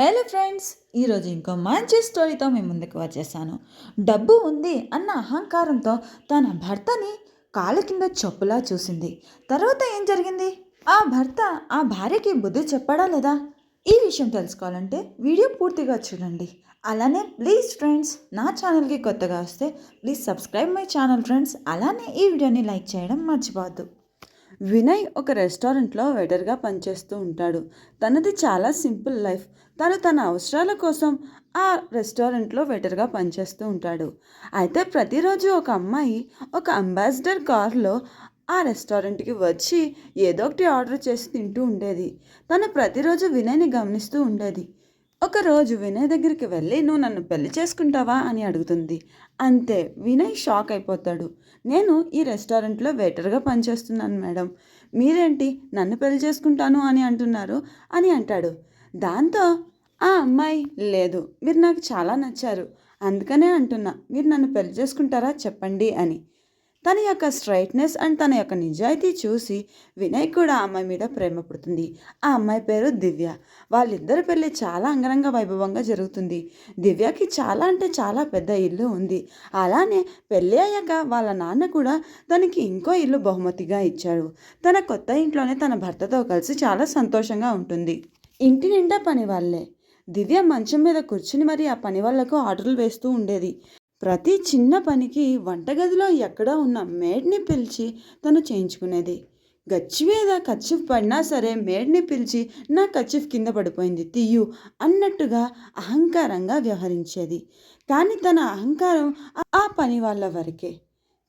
Hello friends ఈరోజు ఇంకో మంచి స్టోరీతో మేము ముందుకు వచ్చేసాను. డబ్బు ఉంది అన్న అహంకారంతో తన భర్తని కాలు కింద చెప్పులా చూసింది. తర్వాత ఏం జరిగింది? ఆ భర్త ఆ భార్యకి బుద్ధి చెప్పడా లేదా? ఈ విషయం తెలుసుకోవాలంటే వీడియో పూర్తిగా చూడండి. అలానే ప్లీజ్ ఫ్రెండ్స్ నా ఛానల్కి కొత్తగా వస్తే please subscribe my channel friends. అలానే ఈ వీడియోని లైక్ చేయడం మర్చిపోవద్దు. వినయ్ ఒక రెస్టారెంట్లో వెటర్గా పనిచేస్తూ ఉంటాడు. తనది చాలా సింపుల్ లైఫ్. తను తన అవసరాల కోసం ఆ రెస్టారెంట్లో వెటర్గా పనిచేస్తూ ఉంటాడు. అయితే ప్రతిరోజు ఒక అమ్మాయి ఒక అంబాసిడర్ కార్లో ఆ రెస్టారెంట్కి వచ్చి ఏదో ఒకటి ఆర్డర్ చేసి తింటూ ఉండేది. తను ప్రతిరోజు వినయ్ని గమనిస్తూ ఉండేది. ఒకరోజు వినయ్ దగ్గరికి వెళ్ళి నువ్వు నన్ను పెళ్ళి చేసుకుంటావా? అని అడుగుతుంది. అంతే వినయ్ షాక్ అయిపోతాడు. నేను ఈ రెస్టారెంట్లో వెయిటర్గా పనిచేస్తున్నాను మేడం. మీరేంటి నన్ను పెళ్ళి చేసుకుంటాను అని అంటున్నారు? అని అంటాడు. దాంతో ఆ అమ్మాయి లేదు మీరు నాకు చాలా నచ్చారు. అందుకనే అంటున్నా మీరు నన్ను పెళ్ళి చేసుకుంటారా చెప్పండి అని. తన యొక్క స్ట్రైట్నెస్ అండ్ తన యొక్క నిజాయితీ చూసి వినయ్ కూడా ఆ అమ్మాయి మీద ప్రేమ పుడుతుంది. ఆ అమ్మాయి పేరు దివ్య. వాళ్ళిద్దరి పెళ్ళి చాలా అంగరంగ వైభవంగా జరుగుతుంది. దివ్యకి చాలా అంటే చాలా పెద్ద ఇల్లు ఉంది. అలానే పెళ్ళి అయ్యాక వాళ్ళ నాన్న కూడా తనకి ఇంకో ఇల్లు బహుమతిగా ఇచ్చాడు. తన కొత్త ఇంట్లోనే తన భర్తతో కలిసి చాలా సంతోషంగా ఉంటుంది. ఇంటి నిండా పని వాళ్ళే. దివ్య మంచం మీద కూర్చుని మరి ఆ పని వాళ్ళకు ఆర్డర్లు వేస్తూ ఉండేది. ప్రతి చిన్న పనికి వంటగదిలో ఎక్కడో ఉన్న మేడ్ని పిలిచి తను చేయించుకునేది. గచ్చి మీద కచ్చిఫ్ పడినా సరే మేడ్ని పిలిచి నా కచ్చిఫ్ కింద పడిపోయింది తీయు అన్నట్టుగా అహంకారంగా వ్యవహరించేది. కానీ తన అహంకారం ఆ పని వాళ్ళ వరకే.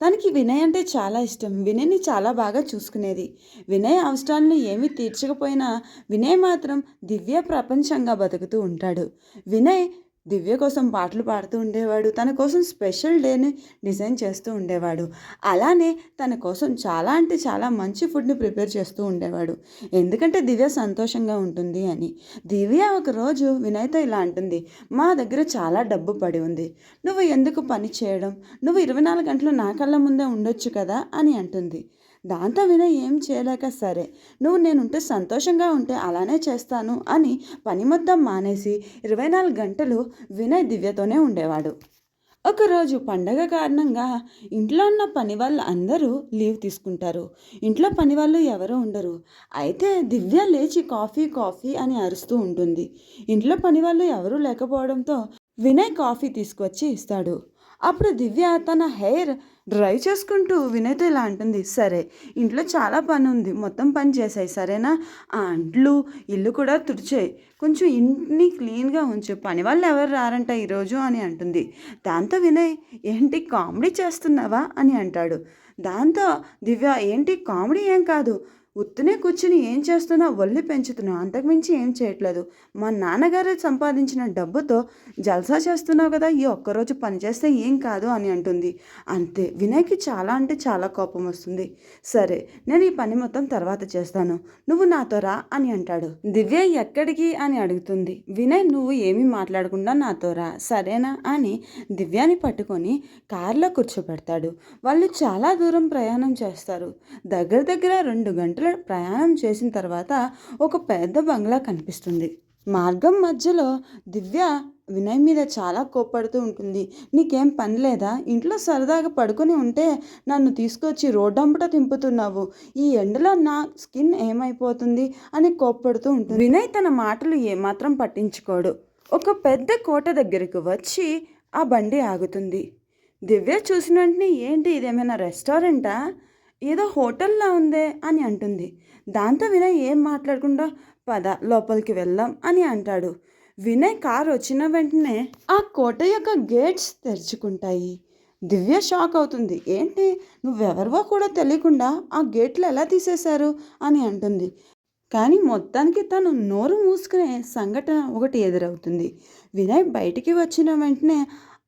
తనకి వినయ్ అంటే చాలా ఇష్టం. వినయ్ని చాలా బాగా చూసుకునేది. వినయ్ అవసరాలను ఏమీ తీర్చకపోయినా వినయ్ మాత్రం దివ్య ప్రపంచంగా బతుకుతూ ఉంటాడు. వినయ్ దివ్య కోసం పాటలు పాడుతూ ఉండేవాడు. తన కోసం స్పెషల్ డేని డిజైన్ చేస్తూ ఉండేవాడు. అలానే తన కోసం చాలా అంటే చాలా మంచి ఫుడ్ని ప్రిపేర్ చేస్తూ ఉండేవాడు. ఎందుకంటే దివ్య సంతోషంగా ఉంటుంది అని. దివ్య ఒకరోజు వినయ్తో ఇలా అంటుంది మా దగ్గర చాలా డబ్బు పడి ఉంది. నువ్వు ఎందుకు పని చేయడం? నువ్వు ఇరవై నాలుగు గంటలు నా కళ్ళ ముందే ఉండొచ్చు కదా? అని అంటుంది. దాంతో వినయ్ ఏం చేయలేక సరే నువ్వు నేనుంటే సంతోషంగా ఉంటే అలానే చేస్తాను అని పని మొత్తం మానేసి ఇరవై నాలుగు గంటలు వినయ్ దివ్యతోనే ఉండేవాడు. ఒకరోజు పండగ కారణంగా ఇంట్లో ఉన్న పని వాళ్ళు అందరూ లీవ్ తీసుకుంటారు. ఇంట్లో పని వాళ్ళు ఎవరు ఉండరు. అయితే దివ్య లేచి కాఫీ కాఫీ అని అరుస్తూ ఉంటుంది. ఇంట్లో పని వాళ్ళు ఎవరూ లేకపోవడంతో వినయ్ కాఫీ తీసుకొచ్చి ఇస్తాడు. అప్పుడు దివ్య తన హెయిర్ డ్రై చేసుకుంటూ వినయ్తో ఇలా అంటుంది? సరే ఇంట్లో చాలా పని ఉంది మొత్తం పని చేసాయి సరేనా? ఆ అంట్లు ఇల్లు కూడా తుడిచాయి. కొంచెం ఇంటిని క్లీన్గా ఉంచు. పని వాళ్ళు ఎవరు రారంట ఈరోజు అని అంటుంది. దాంతో వినయ్ ఏంటి కామెడీ చేస్తున్నావా? అని అంటాడు. దాంతో దివ్య ఏంటి కామెడీ ఏం కాదు. ఉత్తునే కూర్చుని ఏం చేస్తున్నావు ఒళ్ళు పెంచుతున్నావు అంతకుమించి ఏం చేయట్లేదు. మా నాన్నగారు సంపాదించిన డబ్బుతో జల్సా చేస్తున్నావు కదా ఈ ఒక్కరోజు పని చేస్తే ఏం కాదు అని అంటుంది. అంతే వినయ్కి చాలా అంటే చాలా కోపం వస్తుంది. సరే నేను ఈ పని మొత్తం తర్వాత చేస్తాను. నువ్వు నాతో రా అని అంటాడు. దివ్య ఎక్కడికి అని అడుగుతుంది. వినయ్ నువ్వు ఏమీ మాట్లాడకుండా నాతో రా సరేనా అని దివ్యాని పట్టుకొని కారులో కూర్చోబెడతాడు. వాళ్ళు చాలా దూరం ప్రయాణం చేస్తారు. దగ్గర దగ్గర రెండు గంటలు ప్రయాణం చేసిన తర్వాత ఒక పెద్ద బంగ్లా కనిపిస్తుంది. మార్గం మధ్యలో దివ్య వినయ్ మీద చాలా కోప్పడుతూ ఉంటుంది. నీకేం పని లేదా? ఇంట్లో సరదాగా పడుకొని ఉంటే నన్ను తీసుకొచ్చి రోడ్డంబట తింపుతున్నావు. ఈ ఎండలో నా స్కిన్ ఏమైపోతుంది? అని కోప్పడుతూ ఉంటుంది. వినయ్ తన మాటలు ఏమాత్రం పట్టించుకోడు. ఒక పెద్ద కోట దగ్గరికి వచ్చి ఆ బండి ఆగుతుంది. దివ్య చూసిన వెంటనే ఏంటి ఇదేమైనా రెస్టారెంటా? ఏదో హోటల్లా ఉందే అని అంటుంది. దాంతో వినయ్ ఏం మాట్లాడకుండా పద లోపలికి వెళ్దాం అని అంటాడు. వినయ్ కారు వచ్చిన వెంటనే ఆ కోట యొక్క గేట్స్ తెరుచుకుంటాయి. దివ్య షాక్ అవుతుంది. ఏంటి? నువ్వెవరివో కూడా తెలియకుండా ఆ గేట్లు ఎలా తీసేశారు అని అంటుంది. కానీ మొత్తానికి తను నోరు మూసుకునే సంఘటన ఒకటి ఎదురవుతుంది. వినయ్ బయటికి వచ్చిన వెంటనే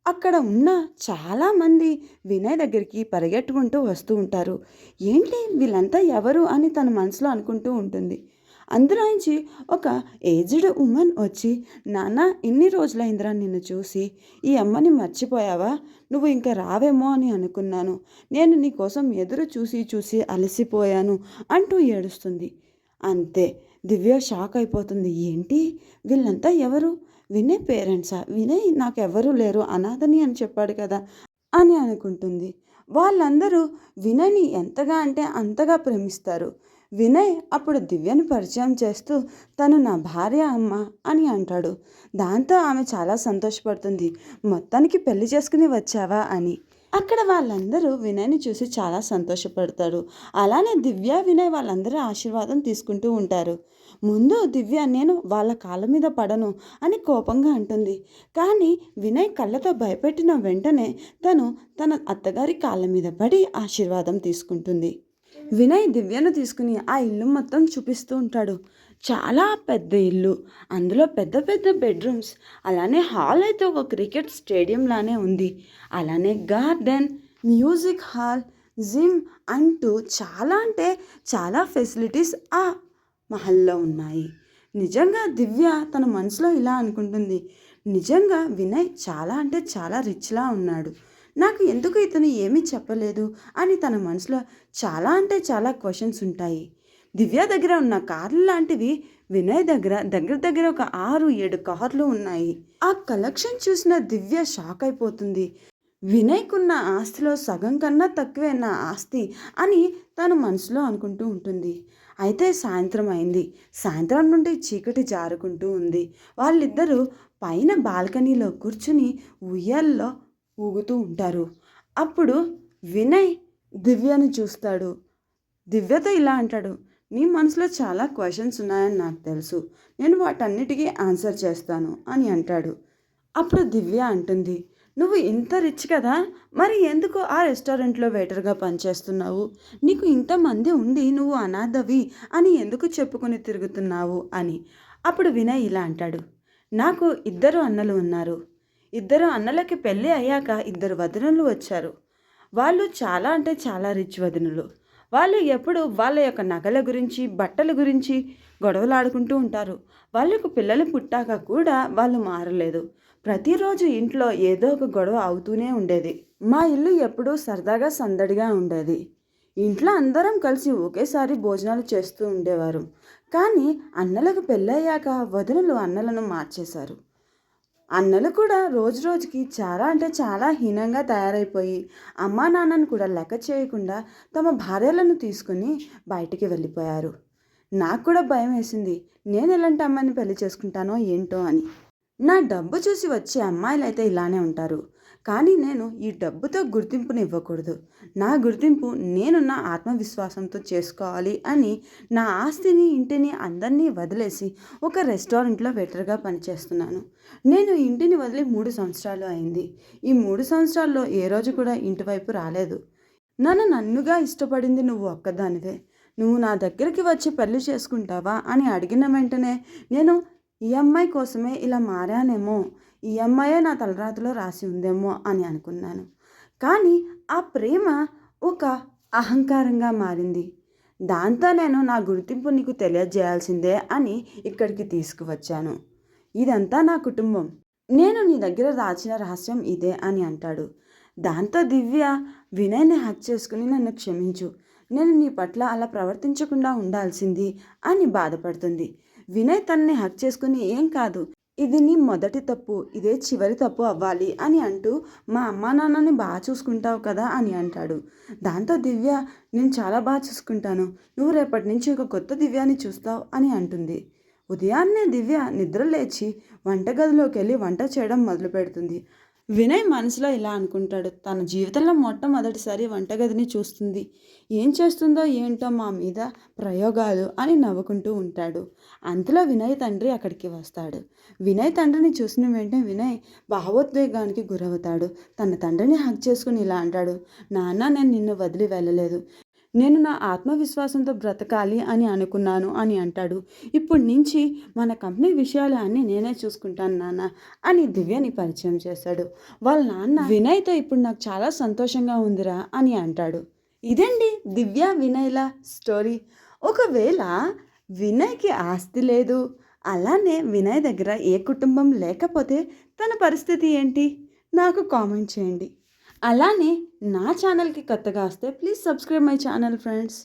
అక్కడ ఉన్న చాలామంది వినయ్ దగ్గరికి పరిగెట్టుకుంటూ వస్తూ ఉంటారు. ఏంటి వీళ్ళంతా ఎవరు అని తన మనసులో అనుకుంటూ ఉంటుంది. అందులోంచి ఒక ఏజ్డ్ ఉమెన్ వచ్చి నాన్న ఇన్ని రోజులైందిరా నిన్ను చూసి. ఈ అమ్మని మర్చిపోయావా? నువ్వు ఇంకా రావేమో అని అనుకున్నాను. నేను నీ కోసం ఎదురు చూసి చూసి అలసిపోయాను అంటూ ఏడుస్తుంది. అంతే. దివ్య షాక్ అయిపోతుంది. ఏంటి? వీళ్ళంతా ఎవరు? వినయ్ పేరెంట్సా? వినయ్ నాకు లేరు అనాథని అని చెప్పాడు కదా అని అనుకుంటుంది. వాళ్ళందరూ వినయ్ని ఎంతగా అంటే అంతగా ప్రేమిస్తారు. వినయ్ అప్పుడు దివ్యను పరిచయం చేస్తూ తను నా భార్య అమ్మ అని అంటాడు. దాంతో ఆమె చాలా సంతోషపడుతుంది. మొత్తానికి పెళ్ళి చేసుకుని వచ్చావా? అని. అక్కడ వాళ్ళందరూ వినయ్ని చూసి చాలా సంతోషపడతారు. అలానే దివ్య వినయ్ వాళ్ళందరూ ఆశీర్వాదం తీసుకుంటూ ఉంటారు. ముందు దివ్య నేను వాళ్ళ కాళ్ళ మీద పడను అని కోపంగా అంటుంది. కానీ వినయ్ కళ్ళతో భయపెట్టిన వెంటనే తను తన అత్తగారి కాళ్ళ మీద పడి ఆశీర్వాదం తీసుకుంటుంది. వినయ్ దివ్యను తీసుకుని ఆ ఇల్లు మొత్తం చూపిస్తూ ఉంటాడు. చాలా పెద్ద ఇల్లు. అందులో పెద్ద పెద్ద బెడ్రూమ్స్. అలానే హాల్ అయితే ఒక క్రికెట్ స్టేడియం లానే ఉంది. అలానే గార్డెన్ మ్యూజిక్ హాల్ జిమ్ అంటూ చాలా అంటే చాలా ఫెసిలిటీస్ ఆ మహల్లో ఉన్నాయి. నిజంగా దివ్య తన మనసులో ఇలా అనుకుంటుంది. నిజంగా వినయ్ చాలా అంటే చాలా రిచ్లా ఉన్నాడు. నాకు ఎందుకు ఇతను ఏమీ చెప్పలేదు? అని తన మనసులో చాలా అంటే చాలా క్వశ్చన్స్ ఉంటాయి. దివ్య దగ్గర ఉన్న కార్లు లాంటివి వినయ్ దగ్గర దగ్గర దగ్గర ఒక ఆరు ఏడు కార్లు ఉన్నాయి. ఆ కలెక్షన్ చూసిన దివ్య షాక్ అయిపోతుంది. వినయ్కున్న ఆస్తిలో సగం కన్నా తక్కువే నా ఆస్తి అని తను మనసులో అనుకుంటూ ఉంటుంది. అయితే సాయంత్రం అయింది. సాయంత్రం నుండి చీకటి జారుకుంటూ ఉంది. వాళ్ళిద్దరూ పైన బాల్కనీలో కూర్చుని ఉయ్యాల్లో ఊగుతూ ఉంటారు. అప్పుడు వినయ్ దివ్యను చూస్తాడు. దివ్యతో ఇలా అంటాడు. నీ మనసులో చాలా క్వశ్చన్స్ ఉన్నాయని నాకు తెలుసు. నేను వాటన్నిటికీ ఆన్సర్ చేస్తాను అని అంటాడు. అప్పుడు దివ్య అంటుంది నువ్వు ఇంత రిచ్ కదా మరి ఎందుకు ఆ రెస్టారెంట్లో వెయిటర్గా పనిచేస్తున్నావు? నీకు ఇంతమంది ఉండి నువ్వు అనాథవి అని ఎందుకు చెప్పుకొని తిరుగుతున్నావు? అని. అప్పుడు వినయ్ ఇలా అంటాడు నాకు ఇద్దరు అన్నలు ఉన్నారు. ఇద్దరు అన్నలకి పెళ్ళి అయ్యాక ఇద్దరు వదినలు వచ్చారు. వాళ్ళు చాలా అంటే చాలా రిచ్ వదినలు. వాళ్ళు ఎప్పుడు వాళ్ళ యొక్క నగల గురించి బట్టల గురించి గొడవలాడుకుంటూ ఉంటారు. వాళ్ళకు పిల్లలు పుట్టాక కూడా వాళ్ళు మారలేదు. ప్రతిరోజు ఇంట్లో ఏదో ఒక గొడవ అవుతూనే ఉండేది. మా ఇల్లు ఎప్పుడూ సరదాగా సందడిగా ఉండేది. ఇంట్లో అందరం కలిసి ఒకేసారి భోజనాలు చేస్తూ ఉండేవారు. కానీ అన్నలకు పెళ్ళయ్యాక వదినలు అన్నలను మార్చేశారు. అన్నలు కూడా రోజు రోజుకి చాలా అంటే చాలా హీనంగా తయారైపోయి అమ్మా నాన్నను కూడా లెక్క చేయకుండా తమ భార్యలను తీసుకుని బయటికి వెళ్ళిపోయారు. నాకు కూడా భయం వేసింది. నేను ఎలాంటి అమ్మాయిని పెళ్ళి చేసుకుంటానో ఏంటో అని. నా డబ్బు చూసి వచ్చే అమ్మాయిలు అయితే ఇలానే ఉంటారు. కానీ నేను ఈ డబ్బుతో గుర్తింపుని ఇవ్వకూడదు నా గుర్తింపు నేను నా ఆత్మవిశ్వాసంతో చేసుకోవాలి అని నా ఆస్తిని ఇంటిని అందరినీ వదిలేసి ఒక రెస్టారెంట్లో వెటర్గా పనిచేస్తున్నాను. నేను ఇంటిని వదిలి మూడు సంవత్సరాలు అయింది. ఈ మూడు సంవత్సరాల్లో ఏ రోజు కూడా ఇంటి వైపు రాలేదు. నన్ను నన్నుగా ఇష్టపడింది నువ్వు ఒక్కదానివే. నువ్వు నా దగ్గరికి వచ్చి పెళ్ళి చేసుకుంటావా అని అడిగిన వెంటనే నేను ఈ అమ్మాయి కోసమే ఇలా మారానేమో ఈ అమ్మాయే నా తలరాతిలో రాసి ఉందేమో అని అనుకున్నాను. కానీ ఆ ప్రేమ ఒక అహంకారంగా మారింది. దాంతో నేను నా గుర్తింపు నీకు తెలియజేయాల్సిందే అని ఇక్కడికి తీసుకువచ్చాను. ఇదంతా నా కుటుంబం. నేను నీ దగ్గర దాచిన రహస్యం ఇదే అని అంటాడు. దాంతో దివ్య వినయ్ని హక్ చేసుకుని నన్ను క్షమించు. నేను నీ పట్ల అలా ప్రవర్తించకుండా ఉండాల్సింది అని బాధపడుతుంది. వినయ్ తనని హక్ చేసుకుని ఏం కాదు. ఇది నీ మొదటి తప్పు ఇదే చివరి తప్పు అవ్వాలి అని అంటూ మా అమ్మా నాన్నని బాగా చూసుకుంటావు కదా అని అంటాడు. దాంతో దివ్య నేను చాలా బాగా చూసుకుంటాను. నువ్వు రేపటి నుంచి ఒక కొత్త దివ్యాన్ని చూస్తావు అని అంటుంది. ఉదయాన్నే దివ్య నిద్ర లేచి వంటగదిలోకి వెళ్ళి వంట చేయడం మొదలు పెడుతుంది వినయ్ మనసులో ఇలా అనుకుంటాడు. తన జీవితంలో మొట్టమొదటిసారి వంటగదిని చూస్తుంది. ఏం చేస్తుందో ఏంటో మా మీద ప్రయోగాలు అని నవ్వుకుంటూ ఉంటాడు. అంతలో వినయ్ తండ్రి అక్కడికి వస్తాడు. వినయ్ తండ్రిని చూసిన వెంటనే వినయ్ భావోద్వేగానికి గురవుతాడు. తన తండ్రిని హక్ చేసుకుని ఇలా అంటాడు నాన్న నేను నిన్ను వదిలి వెళ్ళలేదు. నేను నా ఆత్మవిశ్వాసంతో బ్రతకాలి అని అనుకున్నాను అని అంటాడు. ఇప్పటి నుంచి మన కంపెనీ విషయాలు అన్నీ నేనే చూసుకుంటాను నాన్న అని దివ్యని పరిచయం చేశాడు. వాళ్ళ నాన్న వినయ్తో ఇప్పుడు నాకు చాలా సంతోషంగా ఉందిరా అని అంటాడు. ఇదండి దివ్య వినయ్ల స్టోరీ? ఒకవేళ వినయ్కి ఆస్తి లేదు అలానే వినయ్ దగ్గర ఏ కుటుంబం లేకపోతే తన పరిస్థితి ఏంటి? నాకు కామెంట్ చేయండి. అలానే నా ఛానల్కి కొత్తగా వస్తే please subscribe my channel friends.